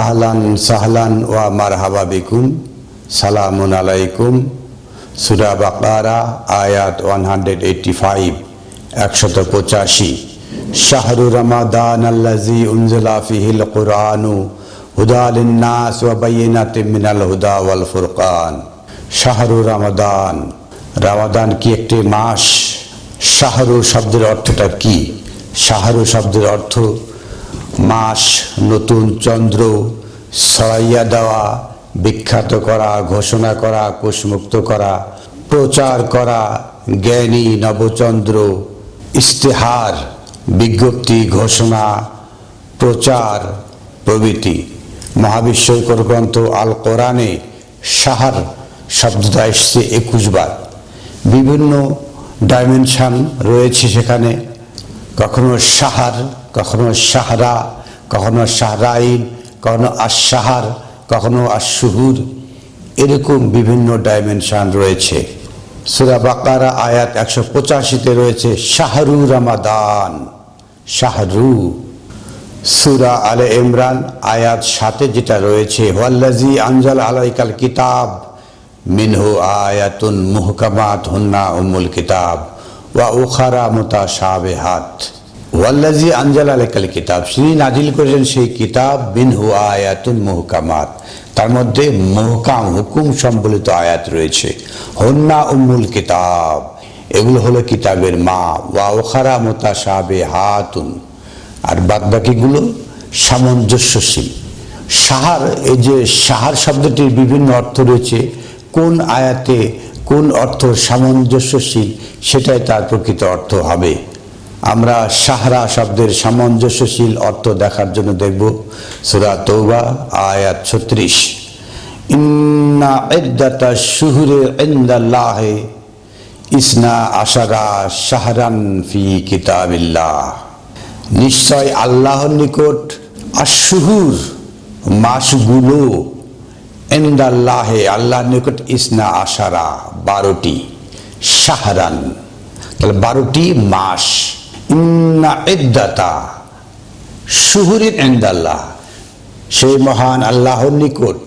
আহলান সাহলান ওয়া মারহাবা বিকুম। সালামুন আলাইকুম। সুরা বাকারা, আয়াত ওয়ান হান্ড্রেড এইটটি ফাইভ একশত পঁচাশি। শাহরু রমাদান আল্লাজি উনজলা ফিহিল কুরআনু হুদা লিন্নাস ওয়া বাইয়িনাতিম মিনাল হুদা ওয়াল ফুরকান। শাহরু রমাদান। রমাদান কি একটি মাস? শাহরু শব্দের অর্থটা কি? শাহরু শব্দের অর্থ মাস নতুন চন্দ্র ছড়াইয়া দেওয়া, বিখ্যাত করা, ঘোষণা করা, কোষমুক্ত করা, প্রচার করা জ্ঞানী নবচন্দ্র ইস্তেহার বিজ্ঞপ্তি, ঘোষণা, প্রচার প্রভৃতি। মহাবিশ্বকর গ্রন্থ আল কোরআনে সাহার শব্দটা এসছে একুশ বার। বিভিন্ন ডাইমেনশন রয়েছে সেখানে। কখনো সাহার কখনো সাহারা কখনো সাহরাইন কখনো আশাহার কখনো আশুহুর এরকম বিভিন্ন ডাইমেনশন রয়েছে। সুরা বাকারা আয়াত একশো পঁচাশিতে রয়েছে, শাহরু রামাদান, শাহরু। সুরা আলে ইমরান আয়াত সাথে যেটা রয়েছে ওয়াল্লাজি আঞ্জাল আলাইকাল কিতাব, মিনহু আয়াতুন মুহকামাত হুন্না উমুল কিতাব। ওয়া উখারা মুতাশাবিহাত। ওয়াল্লাজি আনজাল আলাইকাল কিতাব। তিনি নাজিল করেছেন সেই কিতাব, মিনহু আয়াতুন মুহকামাত। তার মধ্যে মুহকাম, হুকুম সম্বলিত আয়াত রয়েছে। হন্না উম্মুল কিতাব। এগুলো হলো কিতাবের মা। ওয়া উখারা মুতাশাবিহাতুন। আর বাদ বাকিগুলো সামঞ্জস্যশীল। সাহার, এই যে সাহার শব্দটির বিভিন্ন অর্থ রয়েছে, কোন আয়াতে কোন অর্থ সামঞ্জস্যশীল, সেটাই তার প্রকৃত অর্থ হবে। আমরা সাহারা শব্দের সামঞ্জস্যশীল অর্থ দেখার জন্য দেখব। সুরা তৌবা আয়াত ছত্রিশ। ইন্না ইদ্দাতা শুহুরে ইন্দাল্লাহে, ইসনা আশারা শাহরান ফি কিতাবিল্লাহ। নিশ্চয় আল্লাহর নিকট আর আশুহুর মাসগুলো এন্দাল্লাহে আল্লাহর নিকট ইসনা আশারা, বারোটি। শাহরান। তাহলে বারোটি মাস। ইন্না ইদ্দাতা, শুহুরিন এন্দাল্লাহ সেই মহান আল্লাহর নিকট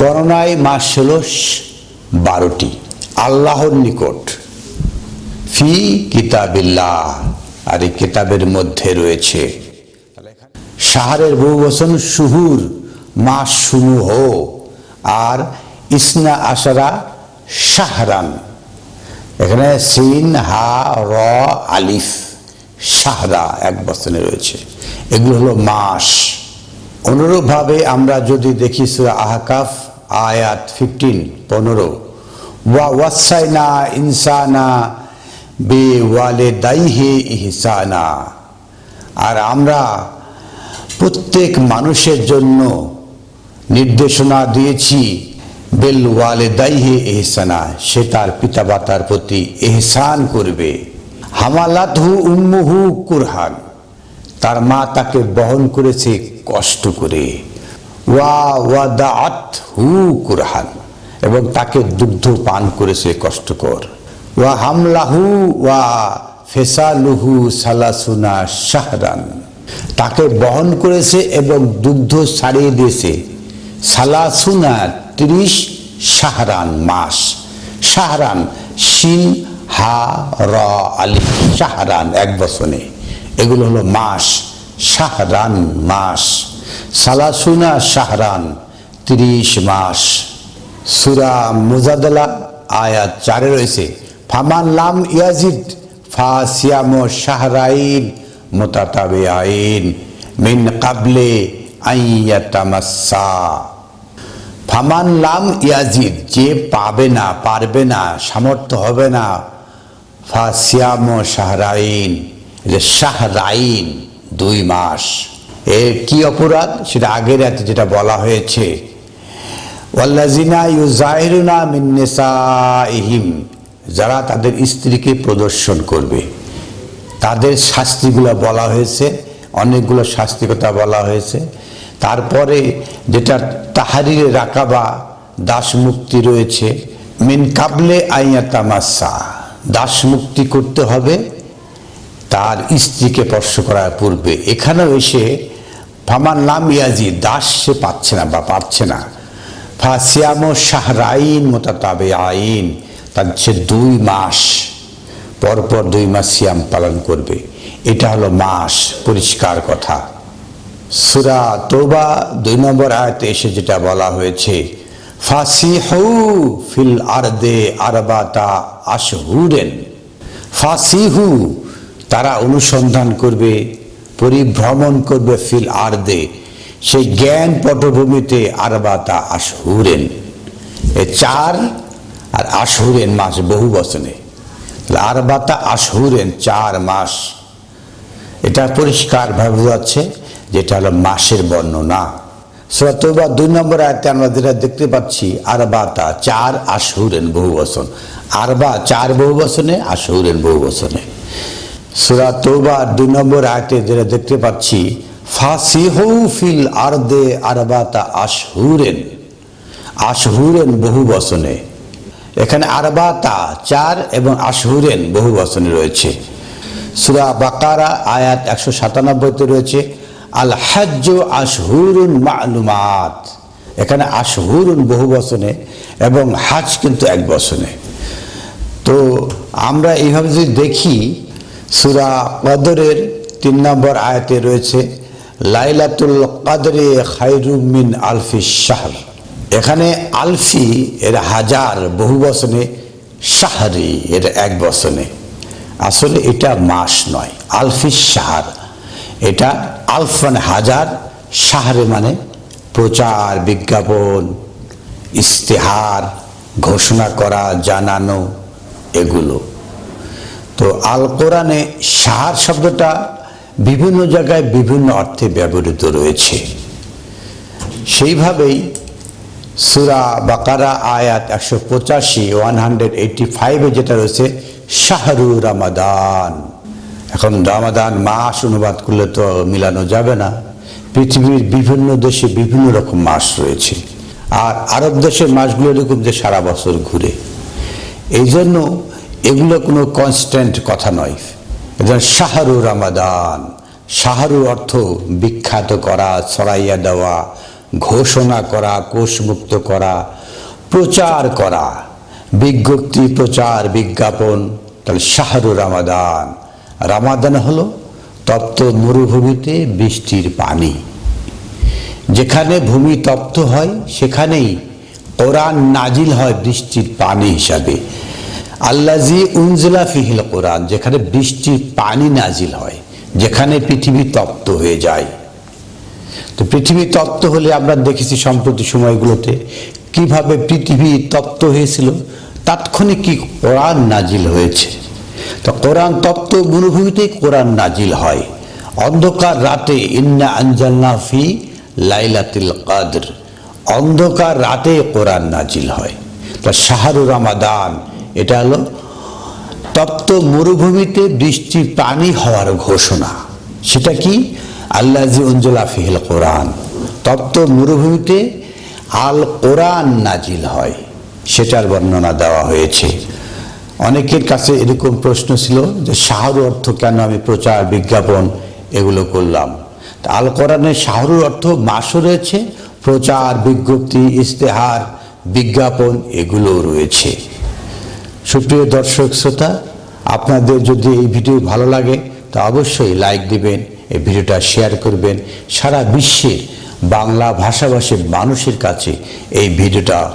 গণনায় মাস হল বারোটি। আল্লাহর নিকট। ফি কিতাবিল্লাহ, আর এই কিতাবের মধ্যে রয়েছে। সাহারের বহু বচন শুহুর মাস সমূহ আর ইসনা আশারা শাহরান। এখানে সিন, হা, র, আলিফ, শাহরা এক বচনে রয়েছে। এগুলো হলো মাস। অনুরূপভাবে আমরা যদি দেখি সুরা আহকাফ, আয়াত ফিফটিন পনেরো। ওয়া ওয়াসাইনা ইনসানা বে ওয়ালে দাইহে ইহসানা। আর আমরা প্রত্যেক মানুষের জন্য নির্দেশনা দিয়েছি, বেল ওয়ালে দাইহে এহসানা, সে তার পিতামাতার প্রতি এহসান করবে। হামালাতহু উম্মুহু কুরহান, তার মা তাকে বহন করেছে কষ্ট করে। ওয়া ওয়াদাআত হু কুরহান, এবং তাকে দুগ্ধ পান করেছে কষ্টকর। ওয়া হামলাহু ওয়া ফেসালুহু সালাসুনা শাহরান, তাকে বহন করেছে এবং দুগ্ধ ছাড়িয়ে দিয়েছে সালাসুনা ত্রিশ শাহরান মাস। শাহরান, শিন, হা, র, আলি, শাহরান এক বছরে এগুলো হলো মাস, শাহরান মাস। সালাসুনা শাহরান ত্রিশ মাস। সুরা মুজাদলা আয়াত চারে রয়েছে, ফামান লাম ইয়াজিদ ফা সিয়াম শাহরাইন মোতাতাবে আইন মিন কাবলে আইয়াতামাসা। ফামান লাম ইয়াজিদ, যে পাবে না, পারবে না, সামর্থ্য হবে না, ফা সিয়াম শাহরাইন, যে শাহরাইন দুই মাস। এর কি অপরাধ? সেটা আগের রাতে যেটা বলা হয়েছে। ওয়াল্লাজিনা ইউজাহিরুনা মিন নিসাইহিম, যারা তাদের স্ত্রীকে প্রদর্শন করবে। তাদের শাস্তিগুলো বলা হয়েছে। অনেকগুলো শাস্তি কথা বলা হয়েছে। তারপরে যেটা তাহারিরে রাকাবা দাস মুক্তি রয়েছে, মিন কাবলে আইয়া তামাসা দাস মুক্তি করতে হবে তার স্ত্রীকে স্পর্শ করার পূর্বে। এখানেও এসে ফামার নাম ইয়াজি, দাস সে পাচ্ছে না বা পারছে না। ফাসিয়াম শাহরাইন মোতাতাবে আইন, তার দুই মাস, পরপর দুই মাস সিয়াম পালন করবে। এটা হলো মাস, পরিষ্কার কথা। সুরা তোবা দুই নম্বর আয়তে এসে যেটা বলা হয়েছে, ফাসিহু ফিল আরদে আরবাতা আশহুরেন। ফাসিহু, তারা অনুসন্ধান করবে, পরিভ্রমণ করবে ফিল আরদে, সেই জ্ঞান পটভূমিতে আরবাতা আশহুরেন। এ চার আর আশহুরেন মাস বহু বচনে। আরবাতা আশহুরেন চার মাস। এটা পরিষ্কারভাবে যাচ্ছে যেটা হলো মাসের বর্ণনা। সুরাতবা দুই নম্বর আয়তে আমরা যেটা দেখতে পাচ্ছি আরবাতা চার আশহুরেন বহু বচন। আরবা চার বহু বসনে আশহুরেন বহু বচনে। সুরা দুই নম্বর আয়তে যেটা দেখতে পাচ্ছি, ফাসিহু ফিল আরদে আরবাতা আশহুরেন আশহুরেন বহু বসনে এখানে আরবাতা চার এবং আশহুরেন বহু বসনে রয়েছে। সুরা বাকারা আয়াত একশো সাতানব্বইতে রয়েছে, আল হাজ্য আশহুরুন মালুমাত। এখানে আশহুরুন বহু বচনে এবং হাজ কিন্তু এক বসনে তো আমরা এইভাবে যদি দেখি, সুরা কদরের তিন নম্বর আয়াতে রয়েছে, লাইলাতুল কাদরে খাইরুম মিন আলফি শাহর। এখানে আলফি এর হাজার বহু বচনে, শাহরি এর এক বচনে। আসলে এটা মাস নয় আলফি শাহর। এটা আলফ মানে হাজার, শাহরে মানে প্রচার, বিজ্ঞাপন ইস্তেহার ঘোষণা করা, জানানো এগুলো। তো আল কোরআনে সাহার শব্দটা বিভিন্ন জায়গায় বিভিন্ন অর্থে ব্যবহৃত রয়েছে। সেইভাবেই সুরা বাকারা আয়াত একশো পঁচাশি, ওয়ান হান্ড্রেড এইটি ফাইভে যেটা রয়েছে শাহরু রামাদান। এখন রামাদান মাস অনুবাদ করলে তো মিলানো যাবে না। পৃথিবীর বিভিন্ন দেশে বিভিন্ন রকম মাস রয়েছে। আর আরব দেশের মাসগুলো এরকম যে সারা বছর ঘুরে। এই জন্য এগুলো কোনো কনস্ট্যান্ট কথা নয়। যেমন শাহরু রামাদান। শাহরু অর্থ বিখ্যাত করা, ছড়াইয়া দেওয়া, ঘোষণা করা, কোষমুক্ত করা, প্রচার করা। বিজ্ঞপ্তি, প্রচার, বিজ্ঞাপন, তাহলে শাহরু রামাদান। রামাদান হলো তপ্ত মরুভূমিতে বৃষ্টির পানি। যেখানে ভূমি তপ্ত হয়, সেখানেই কোরআন নাজিল হয় বৃষ্টির পানি হিসাবে। আল্লাজি উনজিলা ফিহিল কোরআন, যেখানে বৃষ্টির পানি নাজিল হয়, যেখানে পৃথিবী তপ্ত হয়ে যায়। তো পৃথিবী তপ্ত হলে আমরা দেখেছি সম্প্রতি সময়গুলোতে কীভাবে পৃথিবী তপ্ত হয়েছিল? তাৎক্ষণিক কি কোরআন নাজিল হয়েছে? তো কোরআন তপ্ত মরুভূমিতে কোরআন নাজিল হয়। অন্ধকার রাতে ইন্না আঞ্জাল্লা ফি লাইলাতিল কাদর। অন্ধকার রাতে কোরআন নাজিল হয়। তা শাহরু রামাদান, এটা হলো তপ্ত মরুভূমিতে বৃষ্টির পানি হওয়ার ঘোষণা। সেটা কি? আল্লাহ অঞ্জলা কোরআন। তপ্ত মরুভূমিতে আল কোরআন নাজিল হয়। সেটার বর্ণনা দেওয়া হয়েছে। অনেকের কাছে এরকম প্রশ্ন ছিল যে শাহরু অর্থ কেন আমি প্রচার, বিজ্ঞাপন এগুলো করলাম? আল কোরআনের শাহরুর অর্থ মাসও রয়েছে, প্রচার, বিজ্ঞপ্তি ইস্তেহার বিজ্ঞাপন এগুলোও রয়েছে। সুপ্রিয় দর্শক শ্রোতা, আপনাদের যদি এই ভিডিও ভালো লাগে, তা অবশ্যই লাইক দিবেন, এই ভিডিওটা শেয়ার করবেন। সারা বিশ্বের বাংলা ভাষাভাষীর মানুষের কাছে এই ভিডিওটা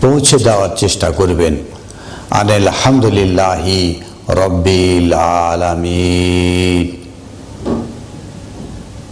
পৌঁছে দেওয়ার চেষ্টা করবেন। আনিল আলহামদুলিল্লাহি রব্বিল আলামিন।